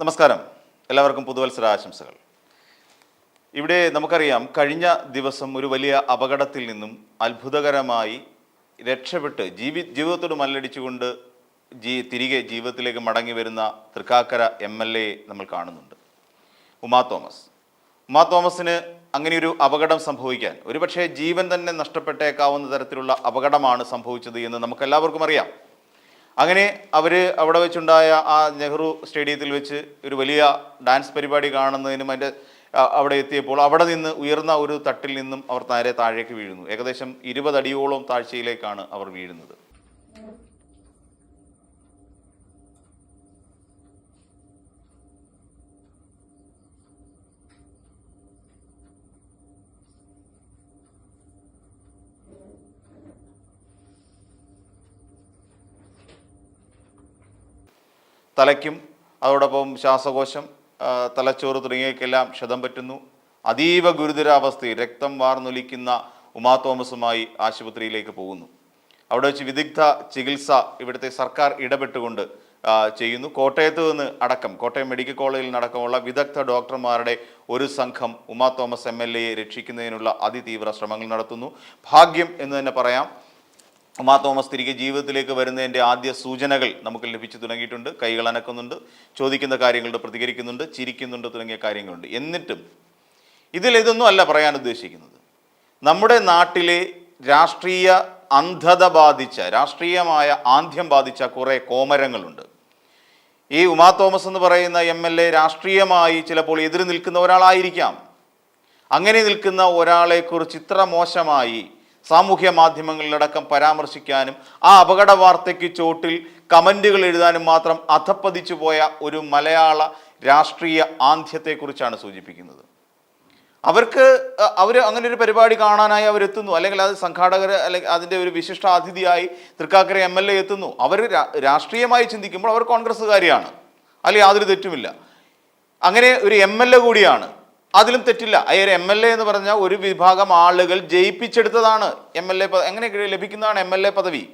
നമസ്കാരം. എല്ലാവർക്കും പുതുവത്സര ആശംസകൾ. ഇവിടെ നമുക്കറിയാം കഴിഞ്ഞ ദിവസം ഒരു വലിയ അപകടത്തിൽ നിന്നും അത്ഭുതകരമായി രക്ഷപ്പെട്ട് ജീവി ജീവിതത്തോട് മല്ലടിച്ചുകൊണ്ട് ജീ തിരികെ ജീവിതത്തിലേക്ക് മടങ്ങി വരുന്ന തൃക്കാക്കര എം എൽ എ നമ്മൾ കാണുന്നുണ്ട്. ഉമാ തോമസ്. ഉമാ തോമസിന് അങ്ങനെയൊരു അപകടം സംഭവിക്കാൻ ഒരുപക്ഷെ ജീവൻ തന്നെ നഷ്ടപ്പെട്ടേക്കാവുന്ന തരത്തിലുള്ള അപകടമാണ് സംഭവിച്ചത് എന്ന് നമുക്കെല്ലാവർക്കും അറിയാം. അങ്ങനെ അവർ അവിടെ വെച്ചുണ്ടായ ആ നെഹ്റു സ്റ്റേഡിയത്തിൽ വെച്ച് ഒരു വലിയ ഡാൻസ് പരിപാടി കാണുന്നതിനും അതിന്റെ അവിടെ എത്തിയപ്പോൾ അവിടെ നിന്ന് ഉയർന്ന ഒരു തട്ടിൽ നിന്നും അവർ നേരെ താഴേക്ക് വീഴുന്നു. ഏകദേശം ഇരുപതടിയോളം താഴ്ചയിലേക്കാണ് അവർ വീഴുന്നത്. തലയ്ക്കും അതോടൊപ്പം ശ്വാസകോശം തലച്ചോറ് തുടങ്ങിയവയ്ക്കെല്ലാം ക്ഷതം പറ്റുന്നു. അതീവ ഗുരുതരാവസ്ഥയിൽ രക്തം വാർന്നൊലിക്കുന്ന ഉമാ തോമസുമായി ആശുപത്രിയിലേക്ക് പോകുന്നു. അവിടെ വെച്ച് വിദഗ്ധ ചികിത്സ ഇവിടുത്തെ സർക്കാർ ഇടപെട്ടുകൊണ്ട് ചെയ്യുന്നു. കോട്ടയത്ത് നിന്ന് അടക്കം കോട്ടയം മെഡിക്കൽ കോളേജിൽ നടക്കമുള്ള വിദഗ്ധ ഡോക്ടർമാരുടെ ഒരു സംഘം ഉമാ തോമസ് എം എൽ എയെ രക്ഷിക്കുന്നതിനുള്ള അതിതീവ്ര ശ്രമങ്ങൾ നടത്തുന്നു. ഭാഗ്യം എന്ന് തന്നെ പറയാം. ഉമാ തോമസ് തിരികെ ജീവിതത്തിലേക്ക് വരുന്നതിന്റെ ആദ്യ സൂചനകൾ നമുക്ക് ലഭിച്ചു തുടങ്ങിയിട്ടുണ്ട്. കൈകൾ അനക്കുന്നുണ്ട് ചോദിക്കുന്ന കാര്യങ്ങളോട് പ്രതികരിക്കുന്നുണ്ട് ചിരിക്കുന്നുണ്ട് തുടങ്ങിയ കാര്യങ്ങളുണ്ട്. എന്നിട്ടും ഇതിൽ ഇതൊന്നും അല്ല പറയാൻ ഉദ്ദേശിക്കുന്നത്. നമ്മുടെ നാട്ടിലെ രാഷ്ട്രീയ അന്ധത ബാധിച്ച രാഷ്ട്രീയമായ ആന്ധ്യം ബാധിച്ച കുറേ കോമരങ്ങളുണ്ട്. ഈ ഉമാ തോമസ് എന്ന് പറയുന്ന എം എൽ എ രാഷ്ട്രീയമായി ചിലപ്പോൾ എതിർ നിൽക്കുന്ന ഒരാളായിരിക്കാം. അങ്ങനെ നിൽക്കുന്ന ഒരാളെക്കുറിച്ച് ഇത്ര മോശമായി സാമൂഹ്യ മാധ്യമങ്ങളിലടക്കം പരാമർശിക്കാനും ആ അപകട വാർത്തയ്ക്ക് ചോട്ടിൽ കമന്റുകൾ എഴുതാനും മാത്രം അധപ്പതിച്ചു പോയ ഒരു മലയാള രാഷ്ട്രീയ ആന്ധ്യത്തെക്കുറിച്ചാണ് സൂചിപ്പിക്കുന്നത്. അവർക്ക് അവർ അങ്ങനെ ഒരു പരിപാടി കാണാനായി അവരെത്തുന്നു. അല്ലെങ്കിൽ അത് സംഘാടകർ അല്ലെങ്കിൽ അതിന്റെ ഒരു വിശിഷ്ട അതിഥിയായി തൃക്കാക്കര എം എൽ എ എത്തുന്നു. അവർ രാഷ്ട്രീയമായി ചിന്തിക്കുമ്പോൾ അവർ കോൺഗ്രസ്സുകാരിയാണ്. അതിൽ യാതൊരു തെറ്റുമില്ല. അങ്ങനെ ഒരു എം എൽ എ കൂടിയാണ്. അതിലും തെറ്റില്ല. അയ്യൊരു എം എൽ എ എന്ന് പറഞ്ഞാൽ ഒരു വിഭാഗം ആളുകൾ ജയിപ്പിച്ചെടുത്തതാണ് എം എൽ എ എങ്ങനെ ലഭിക്കുന്നതാണ് എം എൽ എ പദവി?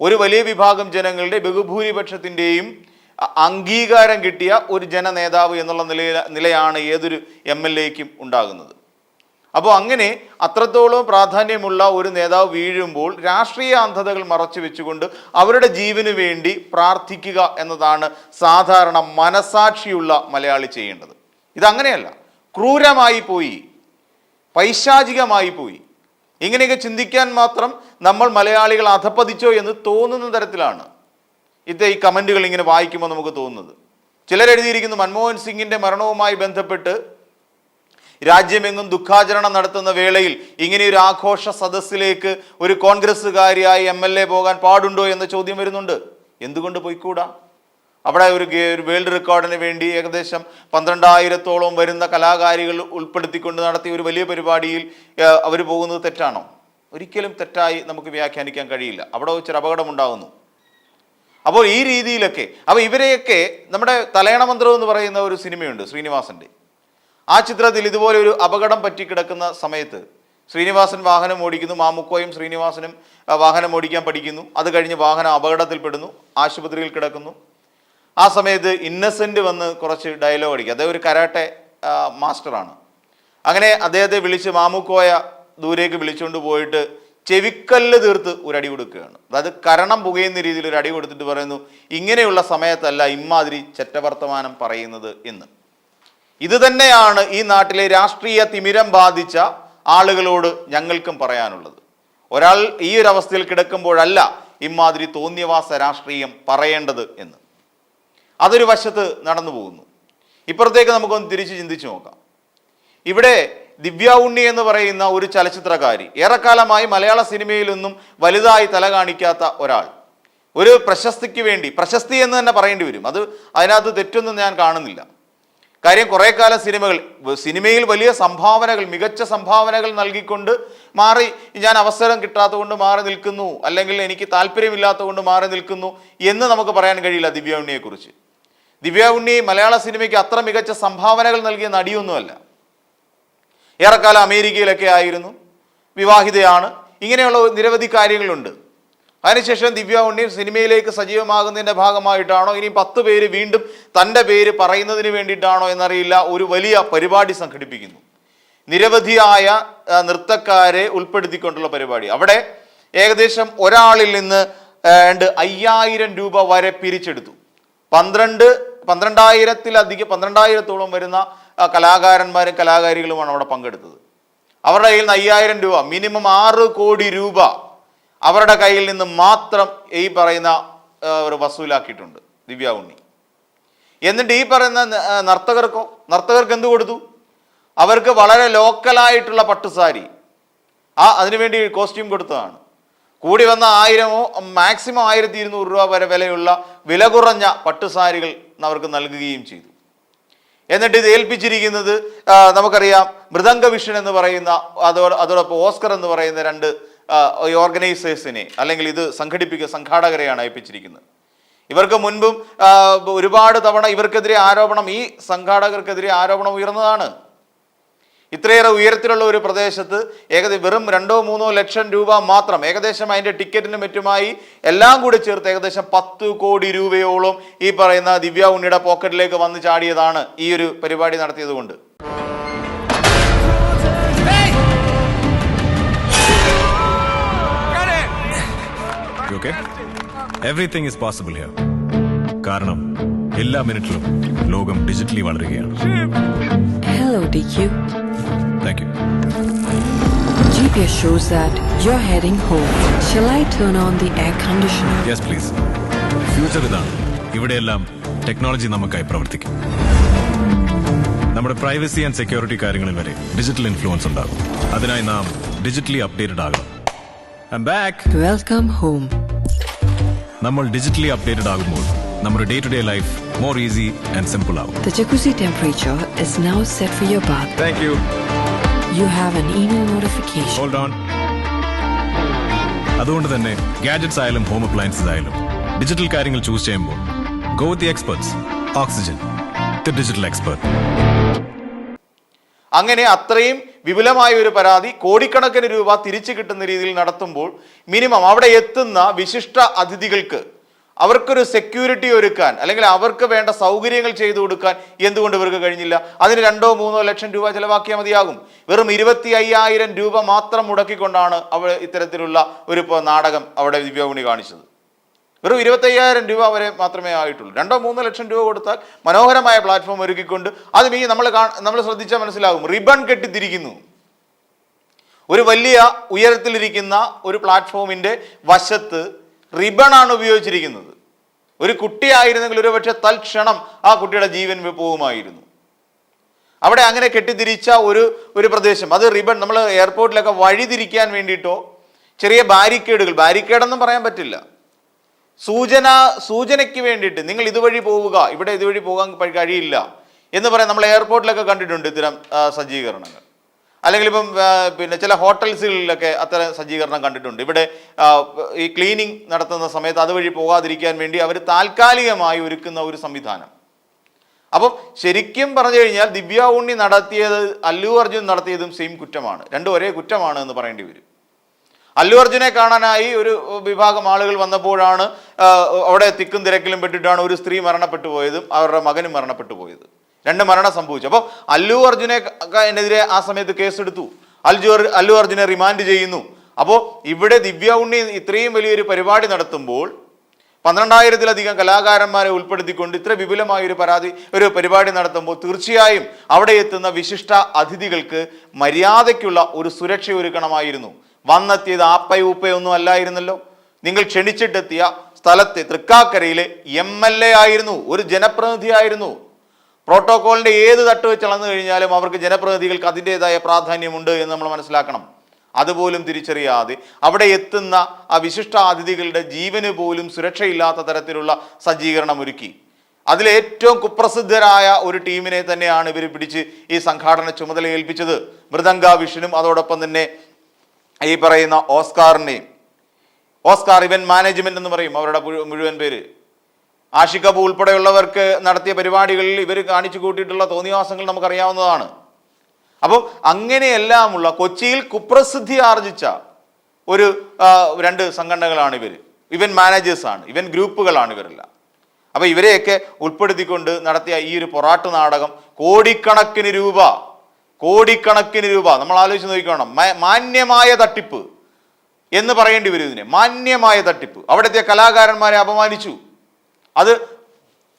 ഒരു വലിയ വിഭാഗം ജനങ്ങളുടെ ബഹുഭൂരിപക്ഷത്തിന്റെയും അംഗീകാരം കിട്ടിയ ഒരു ജനനേതാവ് എന്നുള്ള നിലയിൽ നിലയാണ് ഏതൊരു എം എൽ എക്കും ഉണ്ടാകുന്നത്. അപ്പോൾ അങ്ങനെ അത്രത്തോളം പ്രാധാന്യമുള്ള ഒരു നേതാവ് വീഴുമ്പോൾ രാഷ്ട്രീയ അന്ധതകൾ മറച്ചു വെച്ചുകൊണ്ട് അവരുടെ ജീവന് വേണ്ടി പ്രാർത്ഥിക്കുക എന്നതാണ് സാധാരണ മനസാക്ഷിയുള്ള മലയാളി ചെയ്യേണ്ടത്. ഇതങ്ങനെയല്ല. ക്രൂരമായി പോയി പൈശാചികമായി പോയി. ഇങ്ങനെയൊക്കെ ചിന്തിക്കാൻ മാത്രം നമ്മൾ മലയാളികൾ അധപ്പതിച്ചോ എന്ന് തോന്നുന്ന തരത്തിലാണ് ഇത് ഈ കമന്റുകൾ ഇങ്ങനെ വായിക്കുമ്പോൾ നമുക്ക് തോന്നുന്നത്. ചിലരെഴുതിയിരിക്കുന്നു മൻമോഹൻ സിംഗിന്റെ മരണവുമായി ബന്ധപ്പെട്ട് രാജ്യമെങ്ങും ദുഃഖാചരണം നടത്തുന്ന വേളയിൽ ഇങ്ങനെ ഒരു ആഘോഷ സദസ്സിലേക്ക് ഒരു കോൺഗ്രസ്സുകാരിയായി എം എൽ എ പോകാൻ പാടുണ്ടോ എന്ന ചോദ്യം വരുന്നുണ്ട്. എന്തുകൊണ്ട് പോയിക്കൂടാ? അവിടെ ഒരു വേൾഡ് റെക്കോർഡിന് വേണ്ടി ഏകദേശം പന്ത്രണ്ടായിരത്തോളം വരുന്ന കലാകാരികൾ ഉൾപ്പെടുത്തിക്കൊണ്ട് നടത്തിയ ഒരു വലിയ പരിപാടിയിൽ അവർ പോകുന്നത് തെറ്റാണോ? ഒരിക്കലും തെറ്റായി നമുക്ക് വ്യാഖ്യാനിക്കാൻ കഴിയില്ല. അവിടെ വെച്ചൊരു അപകടം ഉണ്ടാകുന്നു അപ്പോൾ ഈ രീതിയിലൊക്കെ അപ്പോൾ ഇവരെയൊക്കെ നമ്മുടെ തലയണ മന്ത്രം എന്ന് പറയുന്ന ഒരു സിനിമയുണ്ട് ശ്രീനിവാസന്റെ. ആ ചിത്രത്തിൽ ഇതുപോലെ ഒരു അപകടം പറ്റിക്കിടക്കുന്ന സമയത്ത് ശ്രീനിവാസൻ വാഹനം ഓടിക്കുന്നു മാമുക്കോയും ശ്രീനിവാസനും വാഹനം ഓടിക്കാൻ പഠിക്കുന്നു. അത് കഴിഞ്ഞ് വാഹനം അപകടത്തിൽപ്പെടുന്നു ആശുപത്രിയിൽ കിടക്കുന്നു. ആ സമയത്ത് ഇന്നസെന്റ് വന്ന് കുറച്ച് ഡയലോഗ് അടിക്കുക. അദ്ദേഹം ഒരു കരാട്ടെ മാസ്റ്ററാണ്. അങ്ങനെ അദ്ദേഹത്തെ വിളിച്ച് മാമുക്കോയ ദൂരേക്ക് വിളിച്ചുകൊണ്ട് പോയിട്ട് ചെവിക്കല്ല് തീർത്ത് ഒരു അടി കൊടുക്കുകയാണ്. അതായത് കരണം പുകയുന്ന രീതിയിൽ ഒരു അടി കൊടുത്തിട്ട് പറയുന്നു ഇങ്ങനെയുള്ള സമയത്തല്ല ഇമ്മാതിരി ചെറ്റവർത്തമാനം പറയുന്നത് എന്ന്. ഇത് തന്നെയാണ് ഈ നാട്ടിലെ രാഷ്ട്രീയ തിമിരം ബാധിച്ച ആളുകളോട് ഞങ്ങൾക്കും പറയാനുള്ളത്. ഒരാൾ ഈ ഒരു അവസ്ഥയിൽ കിടക്കുമ്പോഴല്ല ഇമാതിരി തോന്നിയവാസ രാഷ്ട്രീയം പറയേണ്ടത് എന്ന്. അതൊരു വശത്ത് നടന്നു പോകുന്നു. ഇപ്പുറത്തേക്ക് നമുക്കൊന്ന് തിരിച്ച് ചിന്തിച്ചു നോക്കാം. ഇവിടെ ദിവ്യ ഉണ്ണി എന്ന് പറയുന്ന ഒരു ചലച്ചിത്രകാരി ഏറെക്കാലമായി മലയാള സിനിമയിലൊന്നും വലുതായി തല കാണിക്കാത്ത ഒരാൾ. ഒരു പ്രശസ്തിക്ക് വേണ്ടി പ്രശസ്തി എന്ന് തന്നെ പറയേണ്ടി വരും. അത് അതിനകത്ത് തെറ്റൊന്നും ഞാൻ കാണുന്നില്ല. കാര്യം കുറേ കാലം സിനിമകൾ സിനിമയിൽ വലിയ സംഭാവനകൾ മികച്ച സംഭാവനകൾ നൽകിക്കൊണ്ട് മാറി ഞാൻ അവസരം കിട്ടാത്തതുകൊണ്ട് മാറി നിൽക്കുന്നു അല്ലെങ്കിൽ എനിക്ക് താല്പര്യമില്ലാത്തതുകൊണ്ട് മാറി നിൽക്കുന്നു എന്ന് നമുക്ക് പറയാൻ കഴിയില്ല ദിവ്യ ഉണ്ണിയെക്കുറിച്ച് ദിവ്യ ഉണ്ണി മലയാള സിനിമയ്ക്ക് അത്ര മികച്ച സംഭാവനകൾ നൽകിയ നടിയൊന്നുമല്ല. ഏറെക്കാലം അമേരിക്കയിലൊക്കെ ആയിരുന്നു വിവാഹിതയാണ്. ഇങ്ങനെയുള്ള നിരവധി കാര്യങ്ങളുണ്ട്. അതിനുശേഷം ദിവ്യ ഉണ്ണി സിനിമയിലേക്ക് സജീവമാകുന്നതിന്റെ ഭാഗമായിട്ടാണോ? ഇനി പത്ത് പേര് വീണ്ടും തന്റെ പേര് പറയുന്നതിന് വേണ്ടിയിട്ടാണോ എന്നറിയില്ല. ഒരു വലിയ പരിപാടി സംഘടിപ്പിക്കുന്നു. നിരവധിയായ നൃത്തക്കാരെ ഉൾപ്പെടുത്തിക്കൊണ്ടുള്ള പരിപാടി. അവിടെ ഏകദേശം ഒരാളിൽ നിന്ന് ഏണ്ട് അയ്യായിരം രൂപ വരെ പിരിച്ചെടുത്തു. പന്ത്രണ്ട് പന്ത്രണ്ടായിരത്തിലധികം പന്ത്രണ്ടായിരത്തോളം വരുന്ന കലാകാരന്മാരും കലാകാരികളുമാണ് അവിടെ പങ്കെടുത്തത്. അവരുടെ കയ്യിൽ നിന്ന് അയ്യായിരം രൂപ മിനിമം ആറ് കോടി രൂപ അവരുടെ കയ്യിൽ നിന്ന് മാത്രം ഈ പറയുന്ന ഒരു വസൂലാക്കിയിട്ടുണ്ട് ദിവ്യ ഉണ്ണി. എന്നിട്ട് ഈ പറയുന്ന നർത്തകർക്കോ നർത്തകർക്ക് എന്ത് കൊടുത്തു? അവർക്ക് വളരെ ലോക്കലായിട്ടുള്ള പട്ടുസാരി ആ അതിനുവേണ്ടി കോസ്റ്റ്യൂം കൊടുത്തതാണ്. കൂടി വന്ന ആയിരമോ മാക്സിമം ആയിരത്തി ഇരുന്നൂറ് രൂപ വരെ വിലയുള്ള വില കുറഞ്ഞ പട്ടുസാരികൾ അവർക്ക് നൽകുകയും ചെയ്തു. എന്നിട്ട് ഇത് ഏൽപ്പിച്ചിരിക്കുന്നത് നമുക്കറിയാം മൃദംഗ വിഷൻ എന്ന് പറയുന്ന അതോ അതോടൊപ്പം ഓസ്കർ എന്ന് പറയുന്ന രണ്ട് ഓർഗനൈസേഴ്സിനെ അല്ലെങ്കിൽ ഇത് സംഘടിപ്പിക്കുക സംഘാടകരെയാണ് ഏൽപ്പിച്ചിരിക്കുന്നത്. ഇവർക്ക് മുൻപും ഒരുപാട് തവണ ഇവർക്കെതിരെ ആരോപണം ഈ സംഘാടകർക്കെതിരെ ആരോപണം ഉയർന്നതാണ്. ഇത്രയേറെ ഉയരത്തിലുള്ള ഒരു പ്രദേശത്ത് ഏകദേശം വെറും രണ്ടോ മൂന്നോ ലക്ഷം രൂപ മാത്രം ഏകദേശം അതിന്റെ ടിക്കറ്റിനും മറ്റുമായി എല്ലാം കൂടി ചേർത്ത് ഏകദേശം പത്ത് കോടി രൂപയോളം ഈ പറയുന്ന ദിവ്യ ഉണ്ണിയുടെ പോക്കറ്റിലേക്ക് വന്ന് ചാടിയതാണ് ഈ ഒരു പരിപാടി നടത്തിയത് കൊണ്ട് എവറിങ് ഇസ് പോസിബിൾ ഹിയർ. കാരണം എല്ലാ മിനിറ്റിലും ലോകം ഡിജിറ്റലി വളരുകയാണ് Hello, DQ. Thank you GPS shows that you're heading home. Shall I turn on the air conditioner? Yes, please. Future ഇതാണ് ഇവിടെയെല്ലാം ടെക്നോളജി നമുക്കായി പ്രവർത്തിക്കും നമ്മുടെ പ്രൈവസി ആൻഡ് സെക്യൂരിറ്റി കാര്യങ്ങളിൽ വരെ ഡിജിറ്റൽ ഇൻഫ്ലുവൻസ് ഉണ്ടാകും അതിനായി നാം ഡിജിറ്റലി അപ്ഡേറ്റഡ് ആകണം വെൽക്കം ഹോം home. നമ്മൾ ഡിജിറ്റലി അപ്ഡേറ്റഡ് ആകുമ്പോൾ നമ്മുടെ day to day life more easy and simple ആകും The jacuzzi temperature is now set for your bath. Thank you. You have an email notification. Hold on. അതുകൊണ്ട് തന്നെ gadgets ആയാലും home appliances ആയാലും digital കാര്യങ്ങൾ choose ചെയ്യുമ്പോൾ go with the experts oxygen the digital expert അങ്ങനെ അത്രയും വിപുലമായ ഒരു പരാതി കോടിക്കണക്കിന് രൂപ തിരിച്ചു കിട്ടുന്ന രീതിയിൽ നടത്തുമ്പോൾ മിനിമം അവിടെ എത്തുന്ന വിശിഷ്ട അതിഥികൾക്ക് അവർക്കൊരു സെക്യൂരിറ്റി ഒരുക്കാൻ അല്ലെങ്കിൽ അവർക്ക് വേണ്ട സൗകര്യങ്ങൾ ചെയ്തു കൊടുക്കാൻ എന്തുകൊണ്ട് ഇവർക്ക് കഴിഞ്ഞില്ല? അതിന് രണ്ടോ മൂന്നോ ലക്ഷം രൂപ ചിലവാക്കിയാൽ മതിയാകും. വെറും ഇരുപത്തി അയ്യായിരം രൂപ മാത്രം മുടക്കിക്കൊണ്ടാണ് അവർ ഇത്തരത്തിലുള്ള ഒരു നാടകം അവിടെ ദിവ്യഗുണി കാണിച്ചത്. വെറും ഇരുപത്തയ്യായിരം രൂപ വരെ മാത്രമേ ആയിട്ടുള്ളൂ. രണ്ടോ മൂന്നോ ലക്ഷം രൂപ കൊടുത്താൽ മനോഹരമായ പ്ലാറ്റ്ഫോം ഒരുക്കിക്കൊണ്ട് അതും ഈ നമ്മൾ നമ്മൾ ശ്രദ്ധിച്ചാൽ മനസ്സിലാകും. റിബൺ കെട്ടിത്തിരിക്കുന്നു. ഒരു വലിയ ഉയരത്തിലിരിക്കുന്ന ഒരു പ്ലാറ്റ്ഫോമിന്റെ വശത്ത് റിബൺ ആണ് ഉപയോഗിച്ചിരിക്കുന്നത്. ഒരു കുട്ടിയായിരുന്നെങ്കിൽ ഒരു പക്ഷേ തൽക്ഷണം ആ കുട്ടിയുടെ ജീവൻ പോകുമായിരുന്നു അവിടെ അങ്ങനെ കെട്ടിത്തിരിച്ച ഒരു ഒരു പ്രദേശം. അത് റിബൺ നമ്മൾ എയർപോർട്ടിലൊക്കെ വഴിതിരിക്കാൻ വേണ്ടിയിട്ടോ ചെറിയ ബാരിക്കേഡുകൾ ബാരിക്കേഡെന്നും പറയാൻ പറ്റില്ല. സൂചന സൂചനയ്ക്ക് വേണ്ടിയിട്ട് നിങ്ങൾ ഇതുവഴി പോവുക ഇവിടെ ഇതുവഴി പോകാൻ കഴിയില്ല എന്ന് പറയാൻ നമ്മൾ എയർപോർട്ടിലൊക്കെ കണ്ടിട്ടുണ്ട് ഇത്തരം സജ്ജീകരണങ്ങൾ. അല്ലെങ്കിൽ ഇപ്പം പിന്നെ ചില ഹോട്ടൽസുകളിലൊക്കെ അത്തരം സജ്ജീകരണം കണ്ടിട്ടുണ്ട്. ഇവിടെ ഈ ക്ലീനിങ് നടത്തുന്ന സമയത്ത് അതുവഴി പോകാതിരിക്കാൻ വേണ്ടി അവർ താൽക്കാലികമായി ഒരുക്കുന്ന ഒരു സംവിധാനം. അപ്പം ശരിക്കും പറഞ്ഞു കഴിഞ്ഞാൽ ദിവ്യ ഉണ്ണി നടത്തിയത് അല്ലു അർജുൻ നടത്തിയതും സെയിം കുറ്റമാണ്. രണ്ടും ഒരേ കുറ്റമാണ് എന്ന് പറയേണ്ടി വരും. അല്ലു അർജുനെ കാണാനായി ഒരു വിഭാഗം ആളുകൾ വന്നപ്പോഴാണ് അവിടെ തിക്കും തിരക്കിലും പെട്ടിട്ടാണ് ഒരു സ്ത്രീ മരണപ്പെട്ടു പോയതും അവരുടെ മകനും മരണപ്പെട്ടു പോയത്. രണ്ട് മരണം സംഭവിച്ചു. അപ്പോൾ അല്ലു അർജുനെ എതിരെ ആ സമയത്ത് കേസെടുത്തു. അൽജു അല്ലു അർജുനെ റിമാൻഡ് ചെയ്യുന്നു. അപ്പോൾ ഇവിടെ ദിവ്യ ഉണ്ണി ഇത്രയും വലിയൊരു പരിപാടി നടത്തുമ്പോൾ പന്ത്രണ്ടായിരത്തിലധികം കലാകാരന്മാരെ ഉൾപ്പെടുത്തിക്കൊണ്ട് ഇത്ര വിപുലമായ ഒരു പരാതി ഒരു പരിപാടി നടത്തുമ്പോൾ തീർച്ചയായും അവിടെ എത്തുന്ന വിശിഷ്ട അതിഥികൾക്ക് മര്യാദയ്ക്കുള്ള ഒരു സുരക്ഷ ഒരുക്കണമായിരുന്നു. വന്നെത്തിയത് ആപ്പയും ഉപ്പയൊന്നും അല്ലായിരുന്നല്ലോ. നിങ്ങൾ ക്ഷണിച്ചിട്ടെത്തിയ സ്ഥലത്തെ തൃക്കാക്കരയിലെ എം എൽ എ ആയിരുന്നു ഒരു ജനപ്രതിനിധിയായിരുന്നു പ്രോട്ടോകോളിന്റെ ഏത് തട്ട് വെച്ച് അളന്നു കഴിഞ്ഞാലും അവർക്ക് ജനപ്രതിനിധികൾക്ക് അതിന്റെതായ പ്രാധാന്യമുണ്ട് എന്ന് നമ്മൾ മനസ്സിലാക്കണം. അതുപോലും തിരിച്ചറിയാതെ അവിടെ എത്തുന്ന ആ വിശിഷ്ട അതിഥികളുടെ ജീവന് പോലും സുരക്ഷയില്ലാത്ത തരത്തിലുള്ള സജ്ജീകരണം ഒരുക്കി. അതിലേറ്റവും കുപ്രസിദ്ധരായ ഒരു ടീമിനെ തന്നെയാണ് ഇവർ പിടിച്ച് ഈ സംഘാടന ചുമതല ഏൽപ്പിച്ചത് മൃദംഗ വിഷനും അതോടൊപ്പം തന്നെ ഈ പറയുന്ന ഓസ്കാറിന്റെയും ഓസ്കാർ ഇവന്റ് മാനേജ്മെന്റ് എന്ന് പറയും അവരുടെ മുഴുവൻ പേര്. ആഷികബു ഉൾപ്പെടെയുള്ളവർക്ക് നടത്തിയ പരിപാടികളിൽ ഇവർ കാണിച്ചു കൂട്ടിയിട്ടുള്ള തോന്നിവാസങ്ങൾ നമുക്കറിയാവുന്നതാണ്. അപ്പോൾ അങ്ങനെയെല്ലാമുള്ള കൊച്ചിയിൽ കുപ്രസിദ്ധി ആർജിച്ച ഒരു രണ്ട് സംഘടനകളാണ് ഇവർ ഇവൻ മാനേജേഴ്സാണ് ഇവൻ ഗ്രൂപ്പുകളാണ് ഇവരെല്ലാം. അപ്പോൾ ഇവരെയൊക്കെ ഉൾപ്പെടുത്തിക്കൊണ്ട് നടത്തിയ ഈ ഒരു പൊറാട്ട് നാടകം കോടിക്കണക്കിന് രൂപ കോടിക്കണക്കിന് രൂപ. നമ്മൾ ആലോചിച്ച് നോക്കിക്കോണം. മാന്യമായ തട്ടിപ്പ് എന്ന് പറയേണ്ടി വരും ഇതിനെ. മാന്യമായ തട്ടിപ്പ്. അവിടുത്തെ കലാകാരന്മാരെ അപമാനിച്ചു. അത്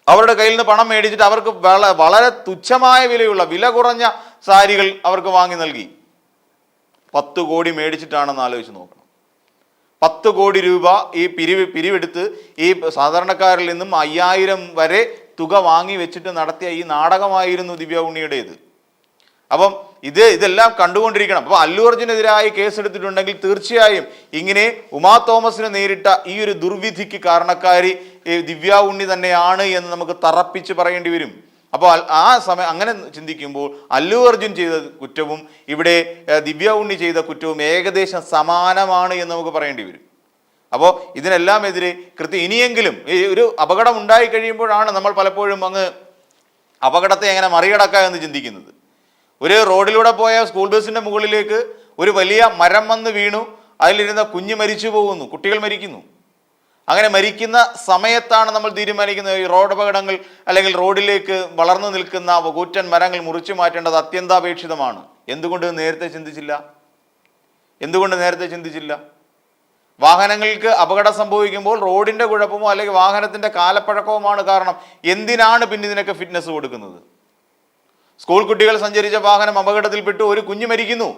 അവരുടെ കയ്യിൽ നിന്ന് പണം മേടിച്ചിട്ട് അവർക്ക് വള വളരെ തുച്ഛമായ വിലയുള്ള വില കുറഞ്ഞ സാരികൾ അവർക്ക് വാങ്ങി നൽകി. പത്ത് കോടി മേടിച്ചിട്ടാണെന്ന് ആലോചിച്ച് നോക്കണം. പത്ത് കോടി രൂപ ഈ പിരിവ് പിരിവെടുത്ത് ഈ സാധാരണക്കാരിൽ നിന്നും അയ്യായിരം വരെ തുക വാങ്ങി വെച്ചിട്ട് നടത്തിയ ഈ നാടകമായിരുന്നു ദിവ്യ ഉണ്ണിയുടേത്. അപ്പം ഇത് ഇതെല്ലാം കണ്ടുകൊണ്ടിരിക്കണം. അപ്പോൾ അല്ലു അർജുനെതിരായി കേസെടുത്തിട്ടുണ്ടെങ്കിൽ തീർച്ചയായും ഇങ്ങനെ ഉമാ തോമസിനെ നേരിട്ട ഈ ഒരു ദുർവിധിക്ക് കാരണക്കാരി ദിവ്യ ഉണ്ണി തന്നെയാണ് എന്ന് നമുക്ക് തറപ്പിച്ച് പറയേണ്ടി വരും. അപ്പോൾ ആ സമയം അങ്ങനെ ചിന്തിക്കുമ്പോൾ അല്ലു അർജുൻ ചെയ്ത കുറ്റവും ഇവിടെ ദിവ്യ ഉണ്ണി ചെയ്ത കുറ്റവും ഏകദേശം സമാനമാണ് എന്ന് നമുക്ക് പറയേണ്ടി വരും. അപ്പോൾ ഇതിനെല്ലാം എതിരെ കൃത്യം ഇനിയെങ്കിലും ഒരു അപകടം ഉണ്ടായി കഴിയുമ്പോഴാണ് നമ്മൾ പലപ്പോഴും അങ്ങ് അപകടത്തെ എങ്ങനെ മറികടക്കാം എന്ന് ചിന്തിക്കുന്നത്. ഒരു റോഡിലൂടെ പോയ സ്കൂൾ ബസ്സിന്റെ മുകളിലേക്ക് ഒരു വലിയ മരം വന്ന് വീണു. അതിലിരുന്ന കുഞ്ഞു മരിച്ചു പോകുന്നു. കുട്ടികൾ മരിക്കുന്നു. അങ്ങനെ മരിക്കുന്ന സമയത്താണ് നമ്മൾ തീരുമാനിക്കുന്നത് ഈ റോഡ് അപകടങ്ങൾ അല്ലെങ്കിൽ റോഡിലേക്ക് വളർന്നു നിൽക്കുന്ന കൂറ്റൻ മരങ്ങൾ മുറിച്ചു മാറ്റേണ്ടത് അത്യന്താപേക്ഷിതമാണ്. എന്തുകൊണ്ട് നേരത്തെ ചിന്തിച്ചില്ല? എന്തുകൊണ്ട് നേരത്തെ ചിന്തിച്ചില്ല? വാഹനങ്ങൾക്ക് അപകടം സംഭവിക്കുമ്പോൾ റോഡിന്റെ കുഴപ്പമോ അല്ലെങ്കിൽ വാഹനത്തിന്റെ കാലപ്പഴക്കവുമാണ് കാരണം എന്തിനാണ് പിന്നെ ഇതിനൊക്കെ ഫിറ്റ്നസ് കൊടുക്കുന്നത്? സ്കൂൾ കുട്ടികൾ സഞ്ചരിച്ച വാഹനം അപകടത്തിൽപ്പെട്ടു. ഒരു കുഞ്ഞു മരിക്കുന്നു.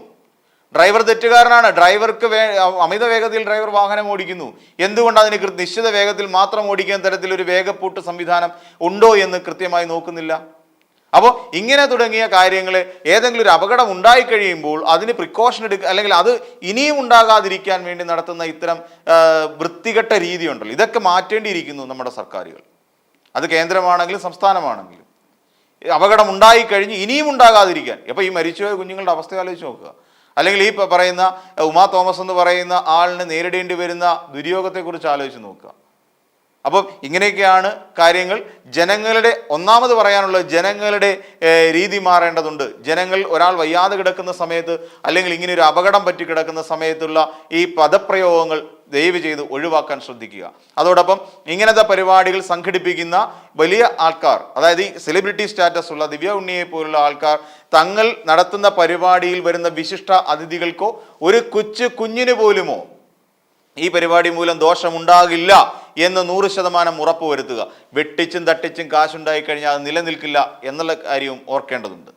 ഡ്രൈവർ തെറ്റുകാരനാണ്. ഡ്രൈവർക്ക് വേ അമിത വേഗതയിൽ ഡ്രൈവർ വാഹനം ഓടിക്കുന്നു. എന്തുകൊണ്ട് അതിന് നിശ്ചിത വേഗത്തിൽ മാത്രം ഓടിക്കാൻ തരത്തിൽ ഒരു വേഗപ്പൂട്ട് സംവിധാനം ഉണ്ടോ എന്ന് കൃത്യമായി നോക്കുന്നില്ല. അപ്പോൾ ഇങ്ങനെ തുടങ്ങിയ കാര്യങ്ങൾ ഏതെങ്കിലും ഒരു അപകടം ഉണ്ടായിക്കഴിയുമ്പോൾ അതിന് പ്രിക്കോഷൻ എടുക്കുക അല്ലെങ്കിൽ അത് ഇനിയും ഉണ്ടാകാതിരിക്കാൻ വേണ്ടി നടത്തുന്ന ഇത്തരം വൃത്തികെട്ട രീതിയുണ്ടല്ലോ. ഇതൊക്കെ മാറ്റേണ്ടിയിരിക്കുന്നു നമ്മുടെ സർക്കാരുകൾ. അത് കേന്ദ്രമാണെങ്കിലും സംസ്ഥാനമാണെങ്കിലും. അപകടം ഉണ്ടായിക്കഴിഞ്ഞ് ഇനിയും ഉണ്ടാകാതിരിക്കാൻ. അപ്പോൾ ഈ മരിച്ചുപോയ കുഞ്ഞുങ്ങളുടെ അവസ്ഥ ആലോചിച്ച് നോക്കുക. അല്ലെങ്കിൽ ഈ പറയുന്ന ഉമാ തോമസ് എന്ന് പറയുന്ന ആളിന് നേരിടേണ്ടി വരുന്ന ദുര്യോഗത്തെക്കുറിച്ച് ആലോചിച്ച് നോക്കുക. അപ്പം ഇങ്ങനെയൊക്കെയാണ് കാര്യങ്ങൾ. ജനങ്ങളുടെ ഒന്നാമത് പറയാനുള്ളത് ജനങ്ങളുടെ രീതി മാറേണ്ടതുണ്ട്. ജനങ്ങൾ ഒരാൾ വയ്യാതെ കിടക്കുന്ന സമയത്ത് അല്ലെങ്കിൽ ഇങ്ങനെ ഒരു അപകടം പറ്റി കിടക്കുന്ന സമയത്തുള്ള ഈ പദപ്രയോഗങ്ങൾ ദയവ് ചെയ്ത് ഒഴിവാക്കാൻ ശ്രദ്ധിക്കുക. അതോടൊപ്പം ഇങ്ങനത്തെ പരിപാടികൾ സംഘടിപ്പിക്കുന്ന വലിയ ആൾക്കാർ അതായത് ഈ സെലിബ്രിറ്റി സ്റ്റാറ്റസ് ഉള്ള ദിവ്യ ഉണ്ണിയെ പോലുള്ള ആൾക്കാർ തങ്ങൾ നടത്തുന്ന പരിപാടിയിൽ വരുന്ന വിശിഷ്ട അതിഥികൾക്കോ ഒരു കൊച്ചു കുഞ്ഞിന് പോലുമോ ഈ പരിപാടി മൂലം ദോഷമുണ്ടാകില്ല എന്ന് നൂറ് ശതമാനം ഉറപ്പുവരുത്തുക. വെട്ടിച്ചും തട്ടിച്ചും കാശുണ്ടായി കഴിഞ്ഞാൽ അത് നിലനിൽക്കില്ല എന്നുള്ള കാര്യവും ഓർക്കേണ്ടതുണ്ട്.